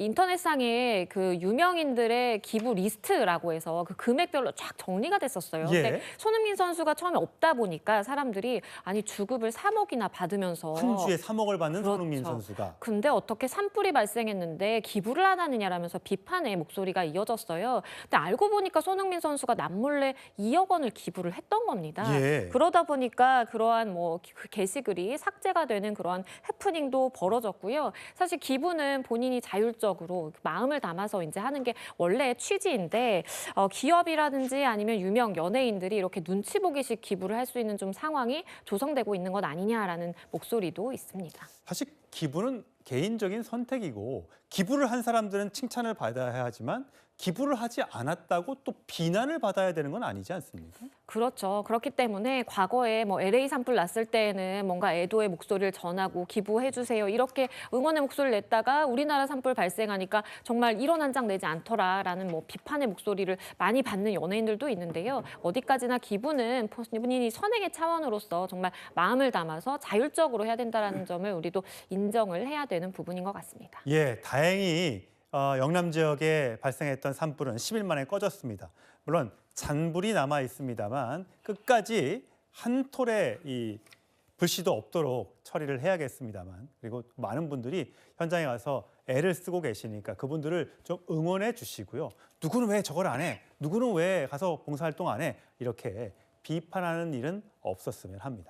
인터넷상에 그 유명인들의 기부 리스트라고 해서 그 금액별로 쫙 정리가 됐었어요. 예. 근데 손흥민 선수가 처음에 없다 보니까 사람들이 아니 주급을 3억이나 받으면서 한 주에 3억을 받는 어. 그렇죠. 손흥민 선수가 근데 어떻게 산불이 발생했는데 기부를 안 하느냐라면서 비판의 목소리가 이어졌어요. 근데 알고 보니까 손흥민 선수가 남몰래 2억 원을 기부를 했던 겁니다. 예. 그러다 보니까 그러한 뭐그 게시글이 삭제가 되는 그러한 해프닝도 벌어졌고요. 사실 기부는 본인이 자율적 으로 마음을 담아서 이제 하는 게 원래 취지인데 어, 기업이라든지 아니면 유명 연예인들이 이렇게 눈치 보기식 기부를 할 수 있는 좀 상황이 조성되고 있는 것 아니냐라는 목소리도 있습니다. 사실 기부는 개인적인 선택이고 기부를 한 사람들은 칭찬을 받아야 하지만 기부를 하지 않았다고 또 비난을 받아야 되는 건 아니지 않습니까? 그렇죠. 그렇기 때문에 과거에 뭐 LA 산불 났을 때에는 뭔가 애도의 목소리를 전하고 기부해 주세요. 이렇게 응원의 목소리를 냈다가 우리나라 산불 발생하니까 정말 1원 한장 내지 않더라라는 뭐 비판의 목소리를 많이 받는 연예인들도 있는데요. 어디까지나 기부는 본인이 선행의 차원으로서 정말 마음을 담아서 자율적으로 해야 된다라는 점을 우리도 인정을 해야 되는 부분인 것 같습니다. 예, 다행히 어, 영남 지역에 발생했던 산불은 10일 만에 꺼졌습니다. 물론 잔불이 남아 있습니다만 끝까지 한 톨의 이 불씨도 없도록 처리를 해야겠습니다만 그리고 많은 분들이 현장에 가서 애를 쓰고 계시니까 그분들을 좀 응원해 주시고요. 누구는 왜 저걸 안 해? 누구는 왜 가서 봉사활동 안 해? 이렇게 비판하는 일은 없었으면 합니다.